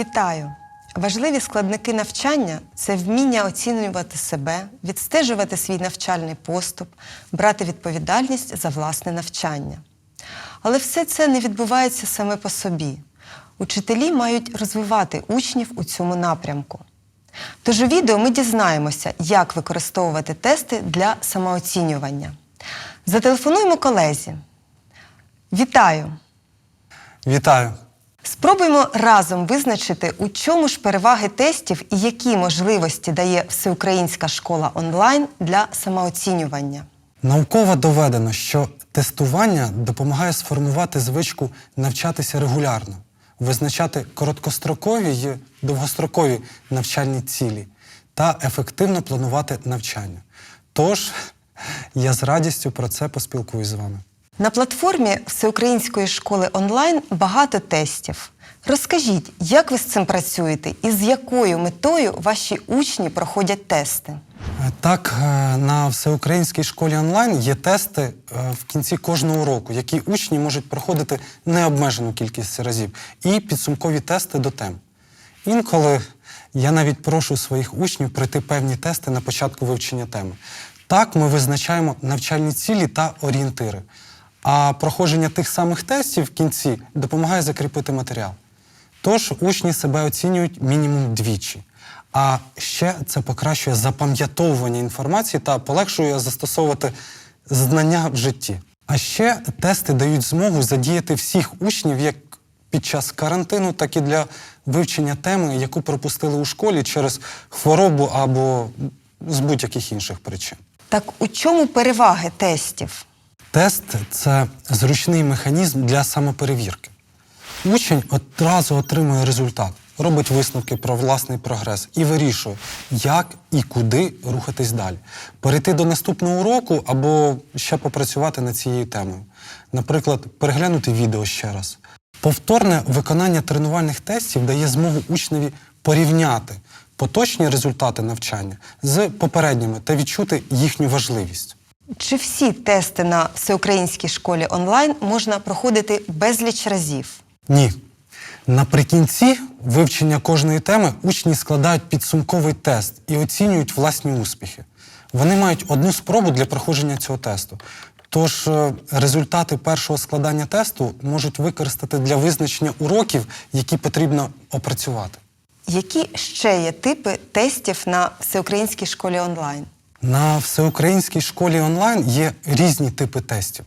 Вітаю! Важливі складники навчання це вміння оцінювати себе, відстежувати свій навчальний поступ, брати відповідальність за власне навчання. Але все це не відбувається саме по собі. Учителі мають розвивати учнів у цьому напрямку. Тож у відео ми дізнаємося, як використовувати тести для самооцінювання. Зателефонуємо колезі. Вітаю! Вітаю! Спробуємо разом визначити, у чому ж переваги тестів і які можливості дає всеукраїнська школа онлайн для самооцінювання. Науково доведено, що тестування допомагає сформувати звичку навчатися регулярно, визначати короткострокові й довгострокові навчальні цілі та ефективно планувати навчання. Тож я з радістю про це поспілкуюсь з вами. На платформі Всеукраїнської школи онлайн багато тестів. Розкажіть, як ви з цим працюєте і з якою метою ваші учні проходять тести? Е, Так, е, на всеукраїнській школі онлайн є тести е, в кінці кожного року, які учні можуть проходити необмежену кількість разів, і підсумкові тести до тем. Інколи я навіть прошу своїх учнів пройти певні тести на початку вивчення теми. Так ми визначаємо навчальні цілі та орієнтири. А проходження тих самих тестів в кінці допомагає закріпити матеріал. Тож учні себе оцінюють мінімум двічі. А ще це покращує запам'ятовування інформації та полегшує застосовувати знання в житті. А ще тести дають змогу задіяти всіх учнів як під час карантину, так і для вивчення теми, яку пропустили у школі через хворобу або з будь-яких інших причин. Так у чому переваги тестів? Тест це зручний механізм для самоперевірки. Учень одразу отримує результат, робить висновки про власний прогрес і вирішує, як і куди рухатись далі. Перейти до наступного уроку або ще попрацювати над цією темою. Наприклад, переглянути відео ще раз. Повторне виконання тренувальних тестів дає змогу учневі порівняти поточні результати навчання з попередніми та відчути їхню важливість. Чи всі тести на всеукраїнській школі онлайн можна проходити безліч разів? Ні. Наприкінці вивчення кожної теми учні складають підсумковий тест і оцінюють власні успіхи. Вони мають одну спробу для проходження цього тесту. Тож е, результати першого складання тесту можуть використати для визначення уроків, які потрібно опрацювати. Які ще є типи тестів на всеукраїнській школі онлайн? На всеукраїнській школі онлайн є різні типи тестів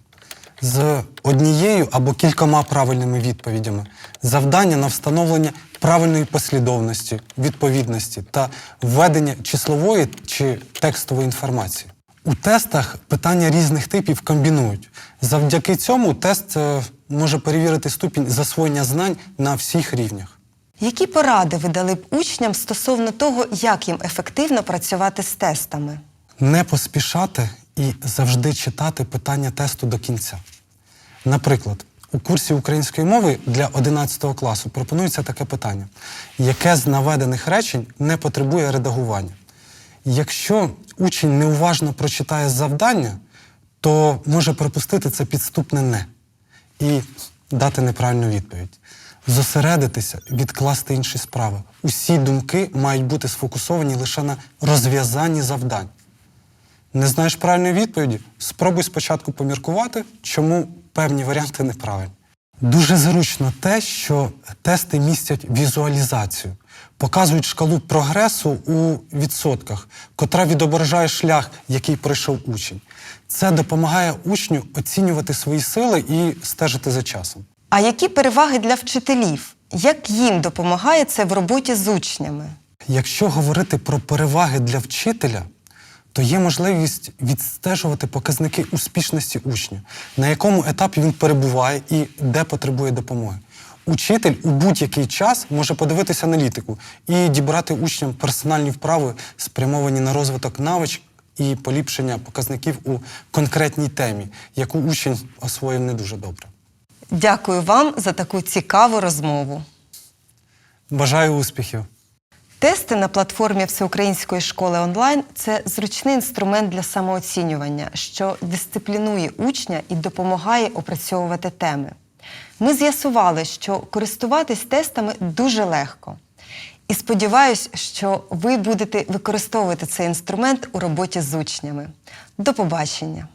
з однією або кількома правильними відповідями, завдання на встановлення правильної послідовності, відповідності та введення числової чи текстової інформації. У тестах питання різних типів комбінують. Завдяки цьому тест е, може перевірити ступінь засвоєння знань на всіх рівнях. Які поради ви дали б учням стосовно того, як їм ефективно працювати з тестами? Не поспішати і завжди читати питання тесту до кінця. Наприклад, у курсі української мови для 11 класу пропонується таке питання: яке з наведених речень не потребує редагування? Якщо учень неуважно прочитає завдання, то може пропустити це підступне не і дати неправильну відповідь. Зосередитися, відкласти інші справи. Усі думки мають бути сфокусовані лише на розв'язанні завдань. Не знаєш правильної відповіді? Спробуй спочатку поміркувати, чому певні варіанти неправильні. Дуже зручно те, що тести містять візуалізацію, показують шкалу прогресу у відсотках, котра відображає шлях, який пройшов учень. Це допомагає учню оцінювати свої сили і стежити за часом. А які переваги для вчителів? Як їм допомагає це в роботі з учнями? Якщо говорити про переваги для вчителя, то є можливість відстежувати показники успішності учня, на якому етапі він перебуває і де потребує допомоги. Учитель у будь-який час може подивитися аналітику і дібрати учням персональні вправи, спрямовані на розвиток навичок і поліпшення показників у конкретній темі, яку учень освоїв не дуже добре. Дякую вам за таку цікаву розмову. Бажаю успіхів! Тести на платформі Всеукраїнської школи онлайн це зручний інструмент для самооцінювання, що дисциплінує учня і допомагає опрацьовувати теми. Ми з'ясували, що користуватись тестами дуже легко. І сподіваюсь, що ви будете використовувати цей інструмент у роботі з учнями. До побачення!